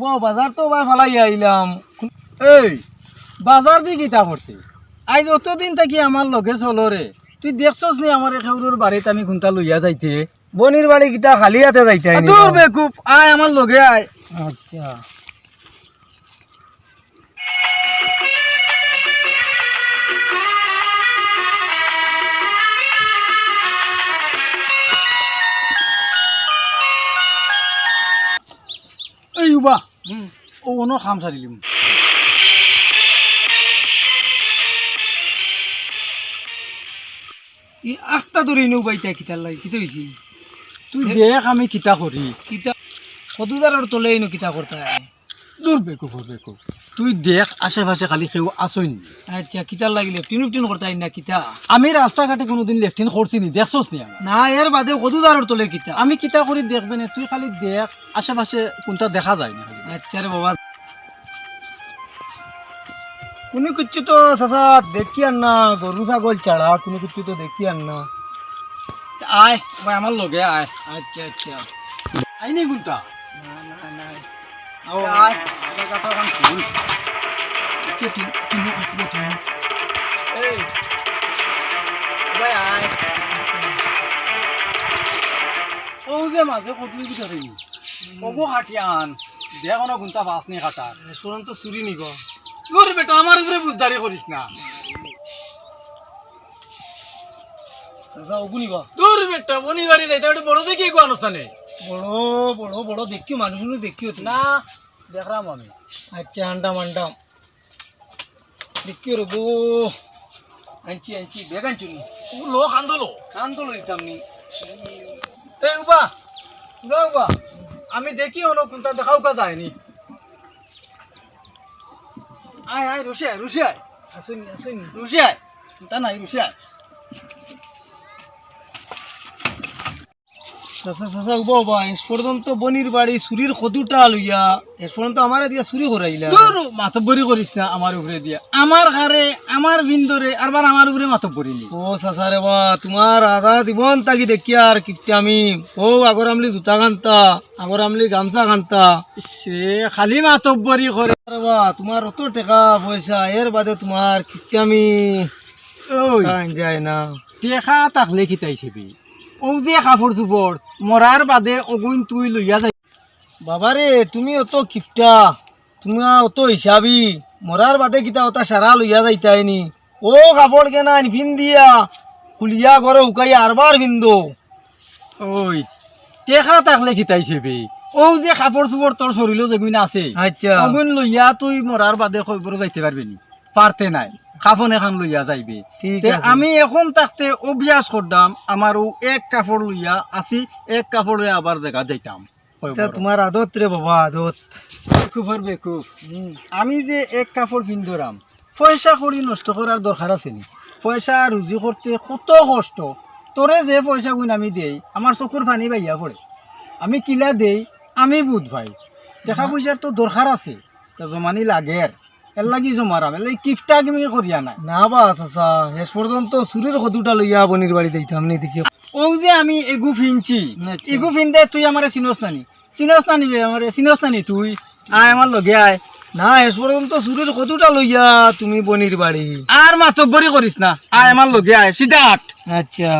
উবা বাজার তো ভাই ফালাই আইলাম। এই বাজার দি কিতা করতে? আজ অতদিন থাকি আমার লগে চলো রে। তুই দেখছস নি আমার একেউর বাড়িতে আমি ঘুমটা লইয়া যাইতে? বনির বাড়ি গীতা খালি হাতে যাইতে দূর বেকুব আয় আমার লগে আয় আচ্ছা। অন্য খাম সারিলিম ই আখটা ধরে নিও বাইতা কিতার লাগে কিতা হয়েছি তুই দেখ আমি কিতা করি। কিতা কদুদারের তলে ইনো কিতা করতে দূর বেকুব বেকুব তুই দেখ আশেপাশে খালি কেউ আসইনি আচ্ছা কিতার লাগি লেফটিন উফটিন করতা না কিতা? আমি রাস্তাঘাটে কোনোদিন লেফটিন করছি নি দেখছস নি না এর বাদে কদুদারের তলে কিতা? আমি কিতা করি দেখবে না? তুই খালি দেখ আশেপাশে কোনটা দেখা যায় না আচ্ছা রে বাবা। কোনো কিছু তো চাচা দেখি আর না গরু ছাগল ছাড়া কোনো কিছু তো দেখি আর না। আয় ভাই আমার লগে আয়। আচ্ছা আচ্ছা। আইনি কোনটা? মাঝে দেখ বাস নিয়ে কাটার তো চুরি নিব। তোর বেটা আমার উপরে বুঝদারি করিস না। চাচা ওগু নিব। তোর বেটা বনি বাড়ি যাইতে বড় দেখি গো অনুষ্ঠানে বড় বড় বড় দেখিও মানুষগুলো দেখিও না দেখলাম আমি আচ্ছা আন্ডাম আন্ডাম দেখিও রে গো আনছি আনছি বেগ আনছি নি ও লো খান্দলো কান তো লইতাম নি এই উবা উবা উবা আমি দেখি হলো কোনটা দেখাও কা যায়নি আয় আয় রুশে আয় রুশে আয় আসুন আসুন রুশে আয় তা নাই রুশে চাচা চাচা উবা উবা এস পর্যন্ত বনির বাড়ি চুরির কদুটা লইয়া এস পর্যন্ত আমার দিয়া চুরি করাইলা। দূর মাতব্বরি করিস না আমার উপরে দিয়া। আমার ঘরে আমার ভিন্দরে আরবার আমার উপরে মাতব্বরি নি। ও চাচা রে বা তোমার আধা দিবন তাকি দেখি আর কিপটা আমি। ও আগর আমলি জুতা কান্তা আগর আমলি গামছা কান্তা। সে খালি মাতব্বরি করে। বা তোমার অত টাকা পয়সা এর বাদে তোমার কিপটা আমি যায় না। টেকা তাকলে কিতাই ছিবি? ও যে কাপড় চুপড় মরার বাদে অগুন তুই লইয়া যাই বাবারে তুমি অত কিপটা তুমি অত হিসাবি মরার বাদে কিতা ওটা সারা লইয়া যাইতাইনি ও কাপড় কেনা ফিন দিয়া খুলিয়া ঘরে উকাই আরবার ফিন্দো ওই টেকা তাকলে কিতাই ছিবি ও যে কাপড় চুপড় তোর শরীরও যেগুন আছে। আচ্ছা। অগুন লইয়া তুই মরার বাদে কইবর যাইতে পারবি নি? পারতে নাই। কাফন এখন লইয়া যাইবি। ঠিক আমি এখন থাকতে অভ্যাস করতাম আমারও এক কাপড় লইয়া আসি এক কাপড় লইয়া আবার দেখা যাইতাম। তোমার আদত রে বাবা আদত। বেকুফর বেকুফ। আমি যে এক কাপড় পিন্ধরাম পয়সা করি নষ্ট করার দরকার আছে নি? পয়সা রুজি করতে কত কষ্ট? তোরে যে পয়সা গুণ আমি দেই আমার চকুর পানি বাইয়া পড়ে আমি কিলা দেই আমি বুধ ভাই। দেখা পয়সার তো দরকার আছে তো জমানি লাগে আর এর লাগি কিফটা করিয়া নাই। না বা চাচা শেষ পর্যন্ত চুরির কদুটা লইয়া বনির বাড়ি যাইতাম নি দেখি। ও যে আমি এগু ফিনছি। এগু ফিনতে তুই আমার চিনস নানি। চিনস নানি আমার চিনস নানি তুই। আয় আমার লগে আয়। না শেষ পর্যন্ত লইয়া তুমি বনির বাড়ি। আর মাতব্বরি করিস না। আয় আমার লগে আয় আট আচ্ছা।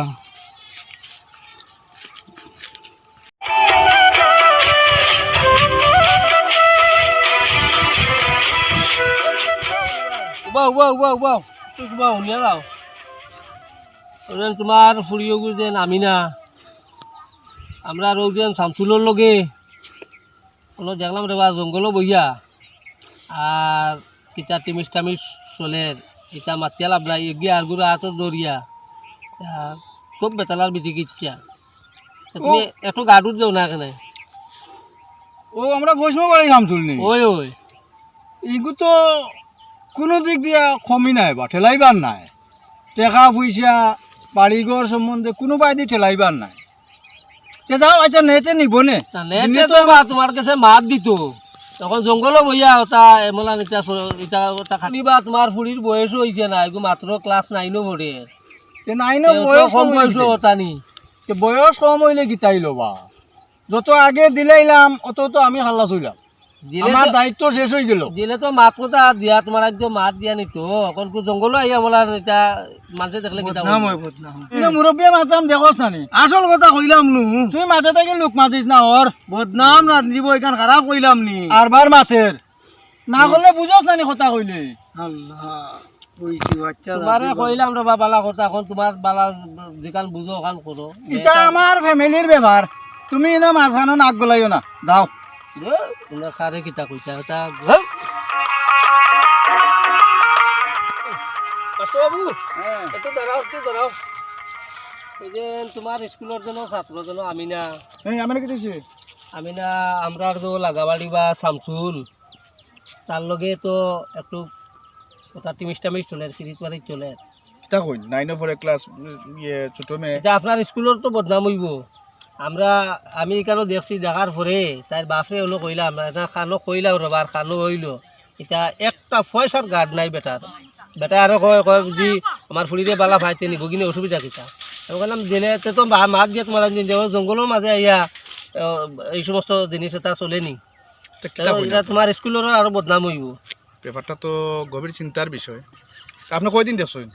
শুনিয়া যাও। ওজন তোমার ফুৰিও যেন আমি না। আমরা আর যেন শামসুলোর লগে অলপ দেখলাম রে বা জঙ্গলও বইয়া আর কিতা টিমিস টামিস চলের ইটা মাতিয়া লাভলাই এগিয়ে আর গুড়া হাতত দরিয়া তা খুব বেতালার বিধি কিচ্ছা। তুমি একটু গাডুত যাও না কেনে? ও আমরা বৈষ্ণব বাড়ি কাম চলনি ওই ওই ইগু তো কোনো দিক দিয়া কমি নাই বা ঠেলাইবার নাই। টেকা পয়সা বাড়িঘর সম্বন্ধে কোনো বাইদি ঠেলাইবার নাই। যাও আচ্ছা নেতে নিব নে? তো তোমার কাছে মাত দিত। তখন জঙ্গলও বইয়া ওটা এমলা নিতা ইটা ওটা খাটিবা তোমার ফুড়ির বয়সও হয়েছে না এগু মাত্র ক্লাস নাইনও পড়ে তে নাই ন বয়স কম বয়স হইছে। ওটা নি। তে বয়স কম হইলে গীতাই লবা। যত আগে দিলাইলাম অত তো আমি হাল্লা চইলাম আমার দায়িত্ব শেষ হয়ে গেল। দিলে তো মাত কথা দিয়া তোমার মাত দিয়া নিতো। এখন জঙ্গল আইয়া বলা এটা মানুষে দেখলে বদনাম বলব? বদনাম কিন্তু মুরব্বী মাতাম আসল কথা কইলাম নু। তুই মাঝে থেকে লোক মাতিস না ওর বদনাম না জীব এখান খারাপ কইলাম নি। আরবার মাতের না করলে বুঝছ নানি কথা কইলে। আল্লাহ তোমারে কইলাম বালা কথা এখন তোমার বালা যেখান বুঝো ওখান করো এটা আমার ফ্যামিলির ব্যাপার তুমি না মাঝখানো নাক গলাইও না। দাও। তোমরা কারে কিতা কইতা। পাশো বাবু একটু দাঁড়াও একটু দাঁড়াও। তোমার স্কুলের জন্য ছাত্র জন্য আমি না এই কি দিছে আমি না আমরা তো লাগাবাড়ি বা শামসুল তার লগে তো একটু কথা তিমিস টামিস চলে সিরিজ মারি চলে। তা কই নাইনে পরে ক্লাস ইয়ে ছোট মেয়ে আপনার স্কুলের তো বদনাম হইব। আমরা আমি এখানে দেখছি দেখার পরে তাই বাপরে হলো কইলাম এটা খানো কইলাম রবার খানো হইল। এটা একটা পয়সার গার্ড নাই বেটার বেটা আরও কয় কয় যদি আমার ফুলিরে বালা ভাইতে নিব কিনে অসুবিধা কিতা আমি বললাম দিনে তে তো মা- মাক দিয়ে তোমার জঙ্গলের মাঝে আইয়া এই সমস্ত জিনিস এটা চলেনি তোমার স্কুলেরও আরও বদনাম হইব। ব্যাপারটা তো গভীর চিন্তার বিষয়। আপনি কয়দিন দেখছেন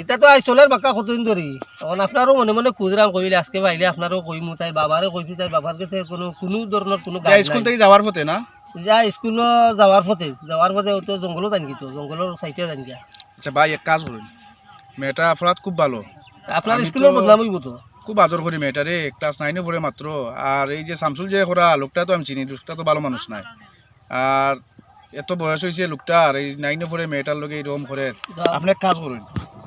এটা তো আজ চলের বাক্কা কতদিন ধরি এখন আপনারও মনে মনে খুচরাম কইলে আজকে পাইলে আপনারও কইমু তাই বাবারও কইছি তাই বাবার কাছে কোনো কোনো ধরনের কোনো স্কুল থেকে যাওয়ার পথে না? যা স্কুলও যাওয়ার পথে যাওয়ার পথে তো জঙ্গলও জানি তো জঙ্গলের সাইডে জানি আচ্ছা ভাই এক কাজ করুন মেয়েটা অপরাধ খুব ভালো। আপনার স্কুলের বদনাম হইব তো? খুব আদর করি মেয়েটা রে ক্লাস নাইনে পড়ে মাত্র আর এই যে শামসুল যে করা লোকটা তো আমি চিনি লোকটা তো ভালো মানুষ নাই। আর এত বয়স হয়েছে লোকটা আর এই নাইনে পড়ে মেয়েটার লগে এরকম করে আপনি কাজ করুন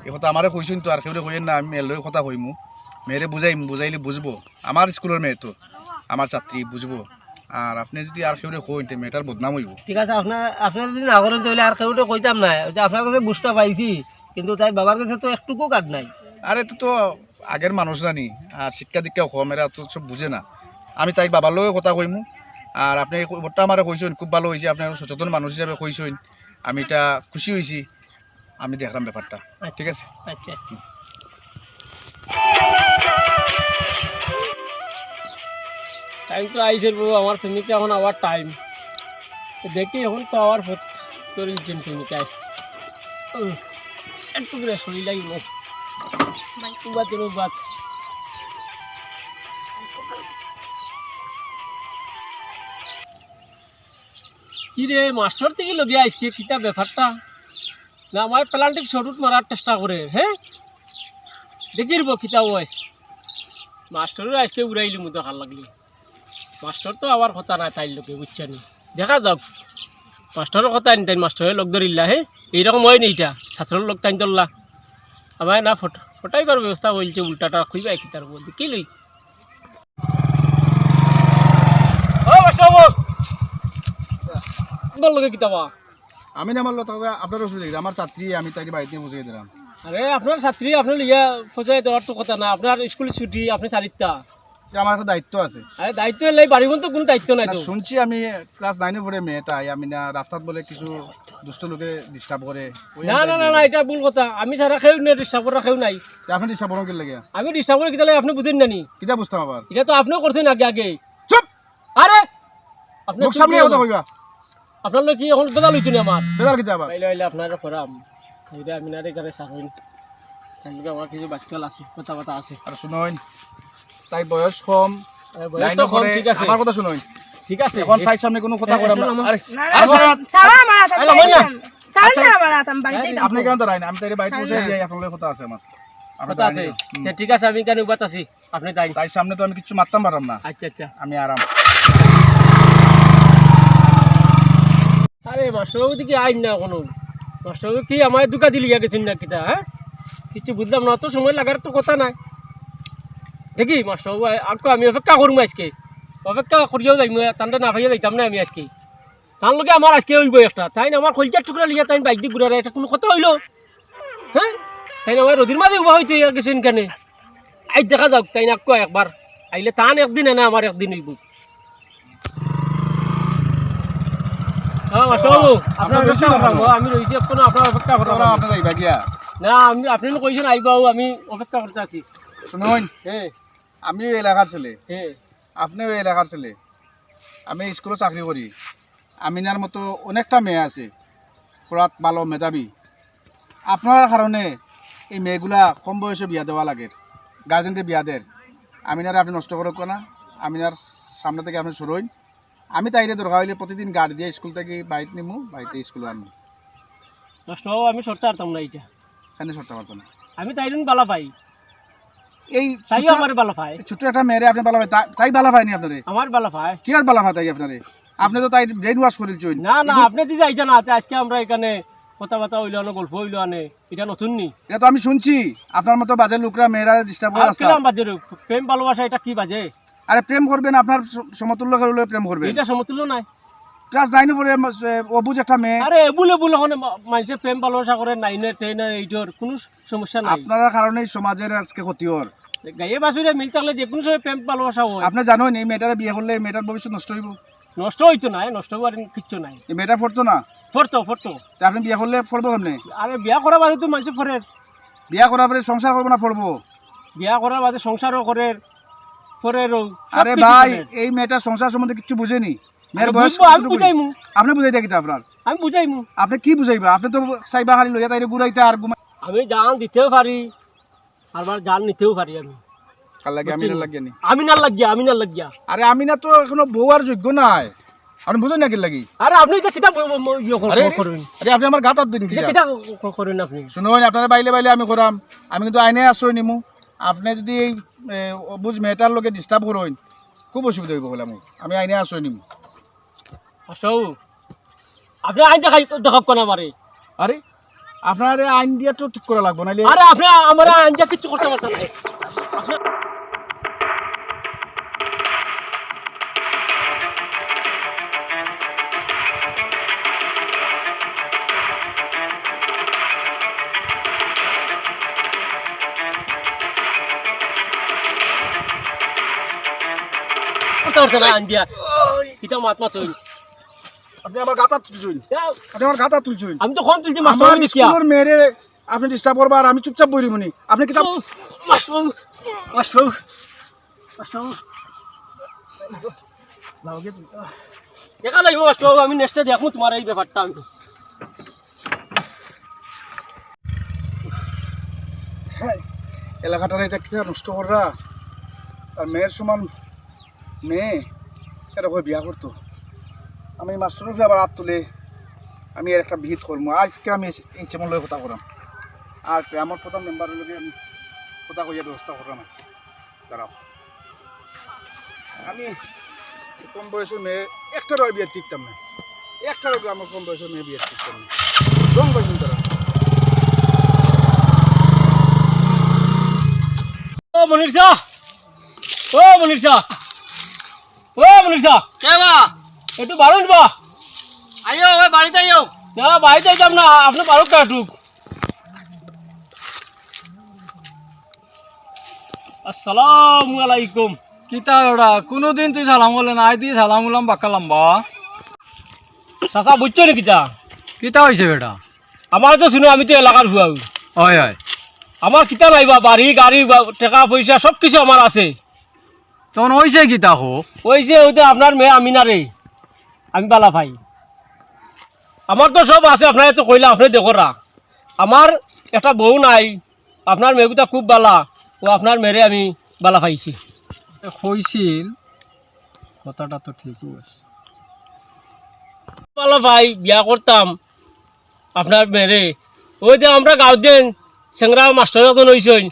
এই কথা আমারে কইছেন তো আর কেউ কইেন না আমি মেয়ের কথা কইমু। মেয়েরে বুঝাইম বুঝাইলে বুঝব। আমার স্কুলের মেয়ে তো আমার ছাত্রী বুঝব। আর আপনি যদি আর কেউ কইন তে মেয়েটার বদনাম হইব। ঠিক আছে আপনার আপনার যদি না করেন তাহলে আর কেউ কইতাম না। যে আপনার কাছে বুঝটা পাইছি কিন্তু তাই বাবার কাছে তো একটুকু কাট নাই। আর এটা তো আগের মানুষ জানি আর শিক্ষা দীক্ষা কম এরা তো সব বুঝে না। আমি তাই বাবার লগে কথা কইমু। আর আপনি বর্তা আমার কইছেন খুব ভালো হয়েছে আপনি সচেতন মানুষ হিসাবে কইছেন আমি এটা খুশি হয়েছি আমি দেখলাম ব্যাপারটা। ঠিক আছে? আচ্ছা। টাইম তো আইসের বউ আমার প্রেমিকা এখন আবার টাইম দেখি এখন তো আবার করেছেন প্রেমিকায় উহ, একটু করে শরীর লাগিব বাত কি রে মাস্টার থেকে লগে আজকে কিতা ব্যাপারটা? না আমার প্লান্টিক শরুট মারার চেষ্টা করে হ্যাঁ দেখিরব কিতা ওই মাস্টারের আজকে উড়াইলি মতো ভালো লাগলি। মাস্টার তো আবার কথা নাই তাইর লোকে বুঝছানি দেখা যাক মাস্টারের কথা আনি তাই মাস্টারের লোক ধরিল্লা হে? এইরকম হয় নি এটা ছাত্রের লোক তাই ধরলা আমার না, ফটো ফটাইবার ব্যবস্থা বলছে উল্টাটা খুঁজবা কিতার বলতে কি লই লোকে কিতাবা? আমি না মারলো তবে আপনার অসুবিধা কি? আমার ছাত্রী আমি তাকে বাড়িতে বুঝিয়ে দিলাম। আরে আপনার ছাত্রী আপনার লিয়া পৌঁছাই দেওয়ার তো কথা না। আপনার স্কুল ছুটি আপনি চারিটা যে আমার একটা দায়িত্ব আছে। আরে দায়িত্ব এলাই পারিব তো কোনো দায়িত্ব নাই না, তো। শুনছি আমি ক্লাস নাইনে পড়ে মেয়ে তাই আমি না রাস্তাত বলে কিছু দুষ্ট লোকে ডিস্টার্ব করে। ওই না না না না এটা ভুল কথা। আমি সারা খেউ নাই ডিস্টার্ব করা খেউ নাই। তে আপনি ডিস্টার্ব করুন কি লাগে আমি ডিস্টার্ব করে কিতালে আপনি বুঝেন নানি কিতা বুঝতাম আবার? এটা তো আপনিও করছেন আগে আগে। চুপ! আরে! আপনি মুখ সামনে কথা কইবা। আপনার কি এখন বেদা লইছেন আমার? বেজার কিতা আবার? পাইলে পাইলে আপনার করাম। এটা আমি না রেখারে সারবেন তাহলে আমার কিছু বাচ্চাল আছে কথা কথা আছে। আর শুনুন তাই বয়স কম। বয়স তো কম, ঠিক আছে। আমার কথা শুনুন। ঠিক আছে। এখন তাই সামনে কোনো কথা করাম না। আরে আরে সালাম। আলাইকুম না। সালাম আলাইকুম বাড়ি যাইতাম আপনি কেন দাঁড়াইন আমি তাই বাড়িতে বসে যাই আপনার কথা আছে আমার। কথা আছে। ঠিক আছে আমি কেন উপাত আছি আপনি তাই। তাই সামনে তো আমি কিছু মারতাম পারলাম না। আচ্ছা আচ্ছা। আমি আরাম। আরে মাস্টারবাবু দিকে আইন না কোনো মাস্টারবাবু, কি আমার দুকা দিলি গেছেন না কিতা হ্যাঁ? কিছু বুঝলাম না, অত সময় লাগার তো কথা নাই। দেখি, মাস্টারবাবু আকো আমি অপেক্ষা করব আজকে। অপেক্ষা করিয়াও যাইম তান্ডা না ভাইয়া যাইতাম না আমি আজকে। তার লগে আমার আজকে হইব একটা। তাই আমার কলজার টুকরা লিয়া তাই বাইক দিয়ে ঘুরার এটা কোনো কথা হইল? হ্যাঁ? তাই আমার রোদির মাঝে উভা হইতে গেছেন কেন? আই দেখা যাক তাই না একবার। আইলে তান একদিন না আমার একদিন হইব হ্যাঁ মাস্টারবাবু আপনার আপনার বেশি অপেক্ষা না করলাম আমি রয়েছি এখনও আপনার অপেক্ষা না আমি আপনি কইছেন আইবাও আমি অপেক্ষা করতে আছি। শুনুন হ্যাঁ। আমি এলাকার ছেলে। হ্যাঁ। আপনি ওই এলাকার ছেলে। আমি স্কুলে চাকরি করি। আমিনার মতো অনেকটা মেয়ে আছে। পড়াত ভালো মেধাবী। আপনার কারণে এই মেয়েগুলা কম বয়সে বিয়া দেওয়া লাগে। গার্জেনকে বিয়া দেন আমিনার আপনি নষ্ট করো না। আমিনার সামনে থেকে আপনি সরইন আমি তাইরে দরকার হইলে প্রতিদিন গাড়ি দিয়ে স্কুল থেকে বাড়িতে নিমু বাড়িতে স্কুল আনব নষ্ট হব আমি সরতে পারতাম না এটা এখানে সরতে পারতো না? আমি তাই বালা পাই। এই তাইও আমার বালা পায়। ছোট্ট একটা মেয়েরে আপনি ভালো পাই তাই ভালো পায়নি আপনারে? আমার বালা পায়। কি আর ভালো পায় তাই আপনারে? আপনি তো তাই ব্রেন ওয়াশ করে দিচ্ছেন না না আপনি দি যাইতে না আজকে আমরা এখানে কথাবার্তা হইল আনে গল্প হইল আনে। এটা নতুন নি। এটা তো আমি শুনছি। আপনার মতো বাজে লোকরা মেয়েরা ডিস্টার্ব করে কিলাম বাজে? প্রেম ভালোবাসা এটা কি বাজে? আরে প্রেম করবেন আপনার সমতুল্য হলে প্রেম করবেন। এটা সমতুল্য নাই। ক্লাস নাইনে পড়ে অবুজ একটা মেয়ে। আরে এবুল এবুল এখন মানুষে প্রেম ভালোবাসা করে নাইনে টেনে এইটোর কোনো সমস্যা নাই। আপনারা কারণে সমাজের আজকে ক্ষতি হর গায়ে বাসুরে মিল থাকলে যে কোনো সময় প্রেম ভালোবাসা হয়। আপনি জানেন এই মেয়েটারে বিয়ে করলে মেয়েটার ভবিষ্যৎ নষ্ট হইব। নষ্ট হইতো নাই নষ্ট হওয়ার কিচ্ছু নাই। এই মেয়েটা পড়তো না? ফরতো ফরতো। তা আপনি বিয়ে করলে পড়ব কেমনে? আরে বিয়া করার বাদে তো মানুষ ফরের। বিয়া করার পরে সংসার করব না পড়ব বিয়া করার বাদে সংসারও করে ফরেরও সব আরে ভাই। এই মেয়েটা সংসার সম্বন্ধে কিছু বুঝেনি। মেয়ের আরে বয়স আমি? বুঝাইমু। আপনি বুঝাই দেখি আপনার? আমি বুঝাইমু। আপনি কি বুঝাইবা? আপনি তো চাইবা খালি লইয়া তাইরে ঘুরাইতে আর ঘুমাই আমি জান দিতেও পারি আবার জান নিতেও পারি আমি। লাগে আমি না লাগিয়া আমি না লাগিয়া আরে আমি না তো এখনও বউ আর যোগ্য নাই। আপনি বুঝেন নাকি লাগি? আরে আপনি এটা কিতা ইয়ে আরে আপনি আমার গাতার দিন কিতা করেন আপনি। শুনুন আপনারা বাইলে বাইলে আমি করাম আমি কিন্তু আইনে আশ্রয় নিমু। আপনি যদি এই অবুজ মেয়েটার লোক ডিস্টার্ব করেন খুব অসুবিধা হইব বলে আমি আমি আইনে আশ্রয় নিম আসৌ আপনি আইন দেখাই দেখাব কোন আমারে আরে আপনার আইন দিয়া তো ঠিক করা লাগবো না আরে আপনি আমার আইন দিয়া কিছু করতে পারতেন না না আপনি আমার গাতা তুলছুন আপনি আমার গাতা তুলছুন আমি তো কোন তুলছি আমার মাস্টার দেখিয়া স্কুলের মেয়েরে আপনি ডিস্টার্ব করবা আর আমি চুপচাপ বইরি মনি। আপনি কিতাব মাস্টার মাস্টার মাস্টার দেখা লাগবে মাস্টার আমি নেক্সটে দেখব তোমার এই ব্যাপারটা আমি। এলাকাটার এটা কিছু নষ্ট কররা? আর মেয়ের সমান মেয়ে এরকম বিয়া করতো। আমি মাস্টারের উপরে আবার হাত তুলে আমি এর একটা ভিত করব আজকে আমি এই চেমন লয়ে কথা করাম। আর আমার প্রধান মেম্বারের লগে আমি কথা কইয়া ব্যবস্থা করলাম আজ দাঁড়াও। আমি কম বয়সের মেয়ে একটার আর বিয়ে টিকতাম না। একটার আমার কম বয়সের মেয়ে বিয়ে টিকতাম না। রং বয়সের তারা। ও মনির শাহ। ও মনির শাহ। ও মনির শাহ কেবা একটু বারণ বা। আইও ওই বাড়িতে আইও। না বাড়িতে যাইতাম না আপনি বারো কাটুক আসসালামু আলাইকুম। কিতা ওরা কোনোদিন তুই সালাম বলে না আই দিয়ে সালাম উলাম বাক্কালাম বা। চাচা বুঝছ নাকি তা? কিতা হয়েছে বেটা? আমার তো শুনো আমি তো এলাকার হুয়া হয়। হয় আমার কিতা নাইবা বাড়ি গাড়ি টাকা পয়সা সব কিছু আমার আছে। তখন হয়েছে কিতা হো। ওই যে ওইটা আপনার মেয়ে আমিনা রে আমি বালা ভাই। আমার তো সব আছে আপনার তো কইলাম আপনি দেখো রা। আমার একটা বউ নাই আপনার মেয়েগুতা খুব বালা ও আপনার মেয়েরে আমি বালা পাইছি হয়েছিল কথাটা তো ঠিকই আছে। বালা ভাই বিয়া করতাম আপনার মেয়েরে। ওই যে আমরা গাঁও দেন সেংরা মাস্টার হইছেন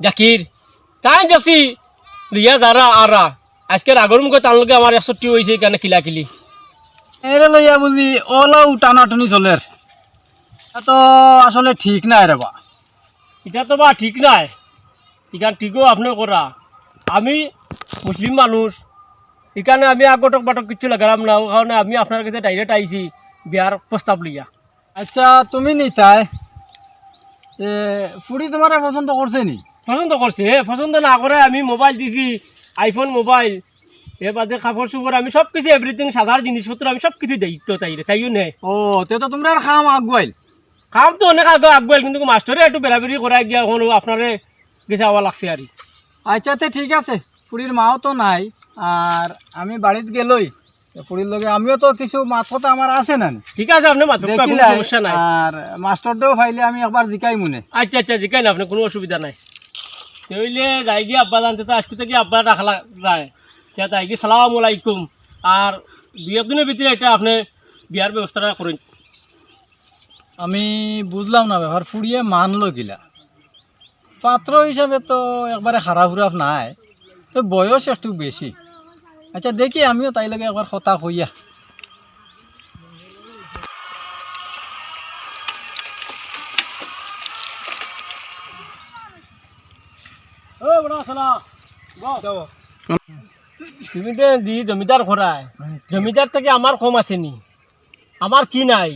জাকির তাই যাচ্ছি লিয়া দাঁড়া আরা আজকের আগর মুখে তার লগে আমার একষট্টি হয়েছে এখানে কিলাকিলি। এরে লইয়া বুঝি ওলাও টানাটুনি চলের তো আসলে ঠিক নাই রে বা। এটা তো বা ঠিক নাই। ইখান ঠিকও আপনি করা আমি মুসলিম মানুষ। এখানে আমি আগটক বাটক কিছু লাগালাম না কারণে আমি আপনার কাছে ডাইরেক্ট আইছি বিয়ার প্রস্তাব লইয়া আচ্ছা তুমি নিতাই। ফুড়ি তোমার পছন্দ করছে নি? পছন্দ করছে হে পছন্দ না করে আমি মোবাইল দিছি আইফোন মোবাইল এ বাদে কাপড় চোপড় আমি সব কিছু এভরিথিং সাধারণ জিনিসপত্র আমি সব কিছু দেই তো তাইরে তাইও নেই ও তে তো তোমরা আর খাম আগুয়াইল কাম তো অনেক আগে আগবাইল কিন্তু মাস্টারে একটু বেড়াবেড়ি করাই গিয়া এখন আপনারে গেছে আওয়া লাগছে আর আচ্ছা তে ঠিক আছে ফুড়ির মাও তো নাই আর আমি বাড়িতে গেলই ফুরির লগে আমিও তো কিছু মাত কথা আমার আছে না ঠিক আছে আপনি মাত্র সমস্যা নাই। আর মাস্টারটাও ফাইলে আমি একবার জিকাই মনে। আচ্ছা আচ্ছা জিকাই না আপনি কোনো অসুবিধা নাই। তাইলে যাই গিয়ে আব্বা জানতে তো আজকে থেকে আব্বা রাখলা যায়। তাই গিয়ে সালাম আলাইকুম। আর দুই একদিনের ভিতরে এটা আপনি বিয়ার ব্যবস্থাটা করেন। আমি বুঝলাম না ব্যাপার ফুরিয়ে মানলো কিলা। পাত্র হিসাবে তো একবারে খারাপ খারাপ নাই, তো বয়স একটু বেশি। আচ্ছা দেখি আমিও তাই লগে একবার কথা কইয়া ও বড় সালা তুমি তো দি জমিদার ঘরায় জমিদার থেকে আমার কম আসেনি আমার কি নাই?